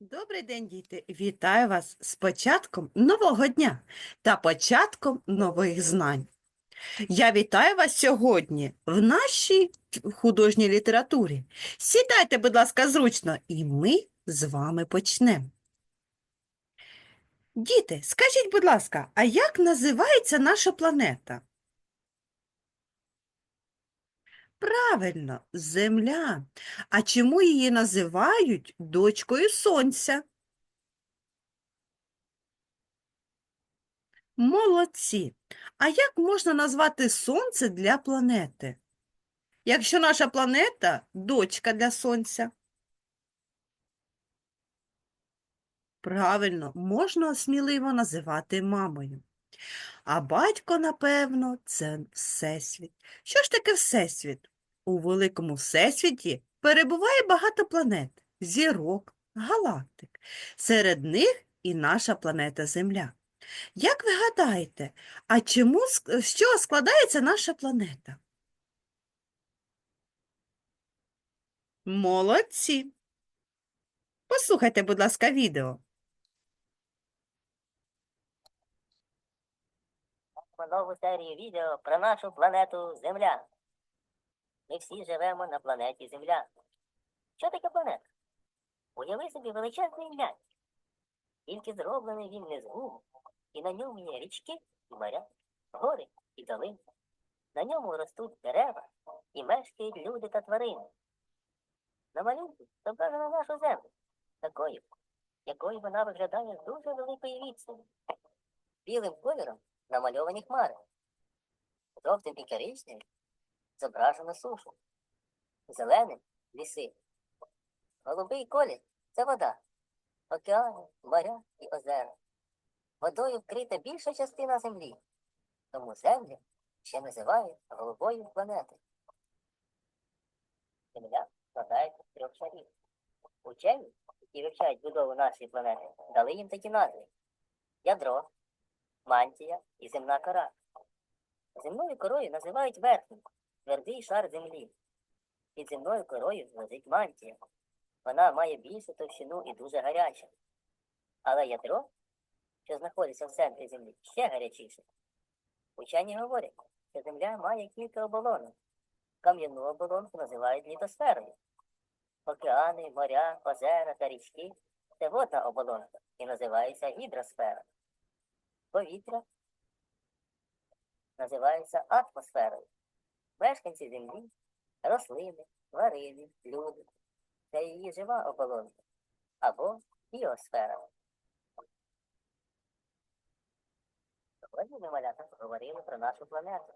Добрий день, діти! Вітаю вас з початком нового дня та початком нових знань. Я вітаю вас сьогодні в нашій художній літературі. Сідайте, будь ласка, зручно, і ми з вами почнемо. Діти, скажіть, будь ласка, а як називається наша планета? Правильно, Земля. А чому її називають дочкою Сонця? Молодці. А як можна назвати Сонце для планети? Якщо наша планета дочка для Сонця? Правильно, можна сміливо називати мамою. А батько, напевно, це Всесвіт. Що ж таке Всесвіт? У великому Всесвіті перебуває багато планет, зірок, галактик. Серед них і наша планета Земля. Як ви гадаєте, а чому, з чого складається наша планета? Молодці. Послухайте, будь ласка, відео. Нову серію відео про нашу планету Земля. Ми всі живемо на планеті Земля. Що таке планета? Уяви собі величезний м'яч. Тільки зроблений він не з гум, і на ньому є річки і моря, гори і долини. На ньому ростуть дерева і мешкають люди та тварини. На малюнку зображено нашу землю, такою, якою вона виглядає з дуже великої відстані. Білим кольором намальовані хмари. Жовтим і коричневим зображено сушу. Зеленим ліси. Голубий колір це вода. Океани, моря і озера. Водою вкрита більша частина землі. Тому землю ще називають голубою планетою. Земля складається з трьох шарів. Учені, які вивчають будову нашої планети, дали їм такі назви: ядро, мантія і земна кора. Земною корою називають верхній, твердий шар землі. Під земною корою лежить мантія. Вона має більшу товщину і дуже гаряча. Але ядро, що знаходиться в центрі землі, ще гарячіше. Учені говорять, що земля має кілька оболонок. Кам'яну оболонку називають літосферою. Океани, моря, озера та річки це водна оболонка і називається гідросфера. Повітря називається атмосферою. Мешканці землі, рослини, тварини, люди це її жива оболонка або біосфера. Сьогодні ми малята поговорили про нашу планету,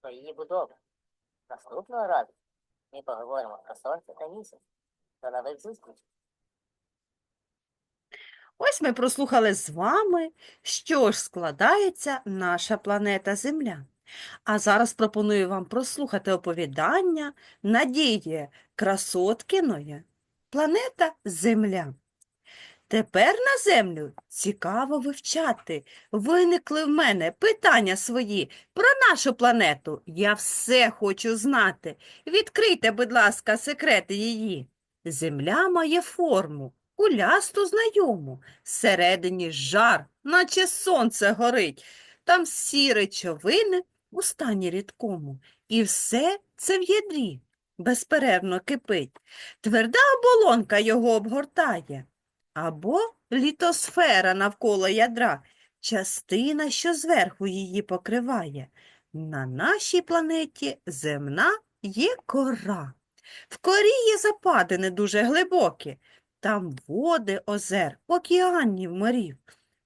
про її будову. Наступного разу ми поговоримо про сонце та місяць. До нових зустрічей! Ось ми прослухали з вами, що ж складається наша планета Земля. А зараз пропоную вам прослухати оповідання Надії Красоткіної «Планета Земля». Тепер на землю цікаво вивчати. Виникли в мене питання свої про нашу планету. Я все хочу знати. Відкрийте, будь ласка, секрети її. Земля має форму, кулясту знайому. Всередині жар, наче сонце горить. Там всі речовини у стані рідкому. І все це в ядрі безперервно кипить. Тверда оболонка його обгортає. Або літосфера навколо ядра, частина, що зверху її покриває. На нашій планеті земна є кора. В корі є западини дуже глибокі. Там води озер, океанів морів.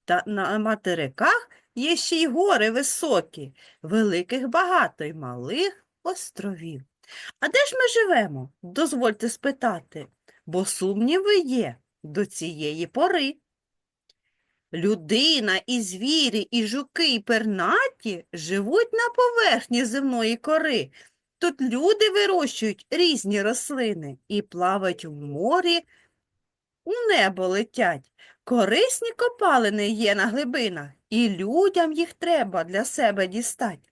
Та на материках є ще й гори високі, великих багато й малих островів. А де ж ми живемо? Дозвольте спитати, бо сумніви є до цієї пори. Людина, і звірі, і жуки, і пернаті живуть на поверхні земної кори. Тут люди вирощують різні рослини і плавають в морі, у небо летять. Корисні копалини є на глибинах, і людям їх треба для себе дістати.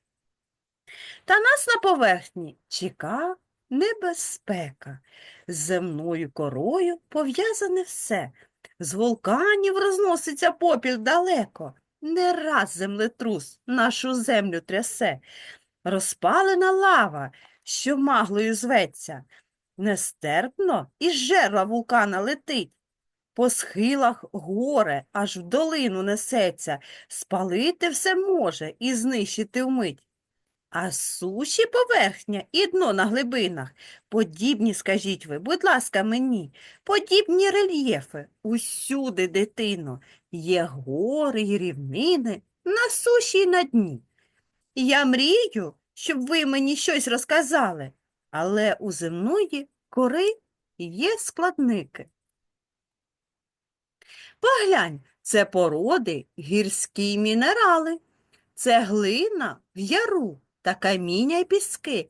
Та нас на поверхні чека небезпека. З земною корою пов'язане все. З вулканів розноситься попіл далеко. Не раз землетрус нашу землю трясе. Розпалена лава, що маглою зветься. Нестерпно із жерла вулкана летить. По схилах горе аж в долину несеться, спалити все може і знищити вмить. А суші поверхня і дно на глибинах подібні, скажіть ви, будь ласка, мені, подібні рельєфи усюди, дитино, є гори й рівнини на суші й на дні. Я мрію, щоб ви мені щось розказали, але у земної кори є складники. Поглянь, це породи, гірські мінерали, це глина в яру та каміння й піски.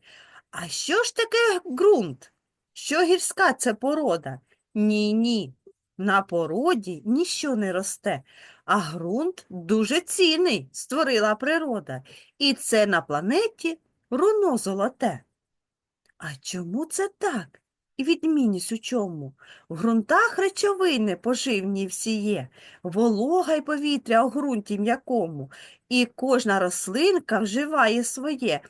А що ж таке ґрунт? Що гірська це порода? Ні, ні. На породі ніщо не росте, а ґрунт дуже цінний, створила природа. І це на планеті руно золоте. А чому це так? І відмінність у чому? В ґрунтах речовини поживні всі є, волога й повітря у ґрунті м'якому, і кожна рослинка вживає своє.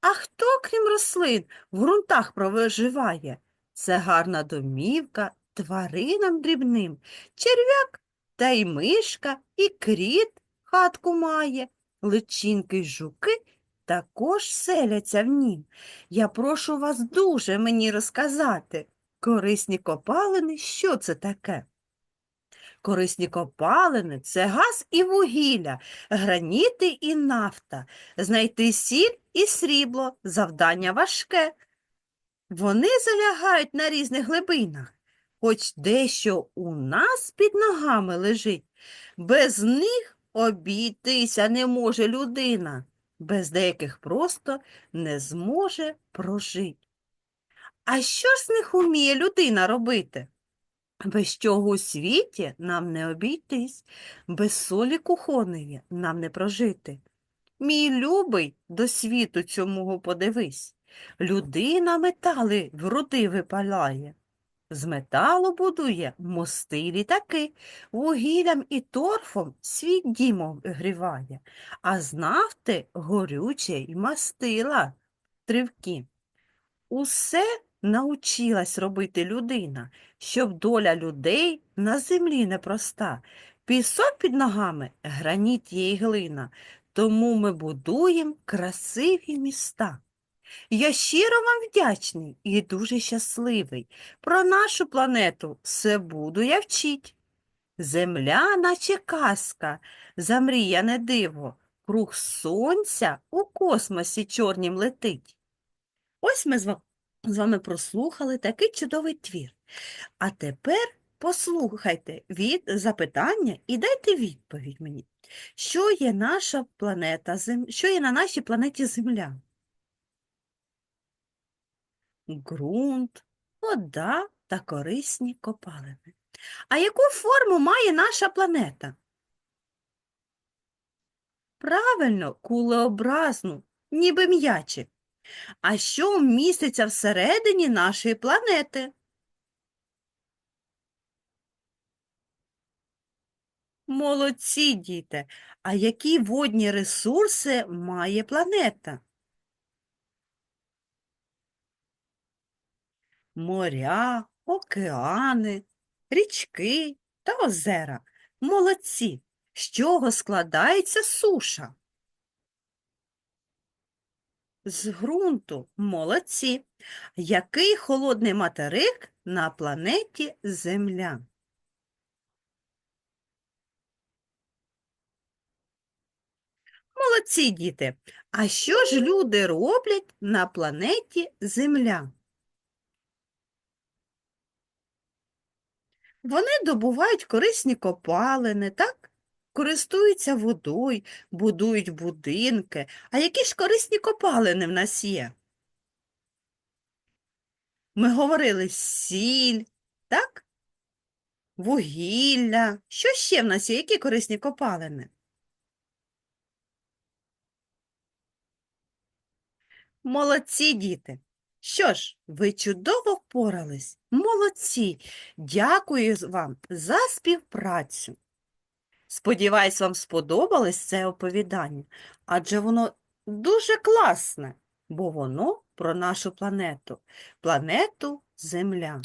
А хто, крім рослин, в ґрунтах проживає? Це гарна домівка тваринам дрібним, черв'як та й мишка, і кріт хатку має, личинки й жуки також селяться в нім. Я прошу вас дуже мені розказати. Корисні копалини, що це таке? Корисні копалини це газ і вугілля, граніти і нафта, знайти сіль і срібло, завдання важке. Вони залягають на різних глибинах, хоч дещо у нас під ногами лежить. Без них обійтися не може людина, без деяких просто не зможе прожити. А що ж з них уміє людина робити? Без чого у світі нам не обійтись, без солі кухонної нам не прожити. Мій любий, до світу цьому подивись. Людина метали в руди випаляє. З металу будує мости й літаки, вугіллям і торфом свій дім огріває, а з нафти горюче й мастила тривки. Усе научилась робити людина, щоб доля людей на землі непроста. Пісок під ногами – граніт й глина, тому ми будуємо красиві міста. Я щиро вам вдячний і дуже щасливий. Про нашу планету все буду я вчить. Земля, наче казка, замріяне диво, круг сонця у космосі чорнім летить. Ось ми з вами прослухали такий чудовий твір. А тепер послухайте від запитання і дайте відповідь мені. Що є наша планета Що є на нашій планеті Земля? Ґрунт, вода та корисні копалини. А яку форму має наша планета? Правильно, кулеобразну, ніби м'ячик. А що міститься всередині нашої планети? Молодці, діти! А які водні ресурси має планета? Моря, океани, річки та озера. Молодці! З чого складається суша? З ґрунту. Молодці. Який холодний материк на планеті Земля? Молодці, діти. А що ж люди роблять на планеті Земля? Вони добувають корисні копалини, так? Користуються водою, будують будинки. А які ж корисні копалини в нас є? Ми говорили сіль, так? Вугілля. Що ще в нас є? Які корисні копалини? Молодці, діти! Що ж, ви чудово впорались. Молодці. Дякую вам за співпрацю. Сподіваюсь, вам сподобалось це оповідання, адже воно дуже класне, бо воно про нашу планету, планету Земля.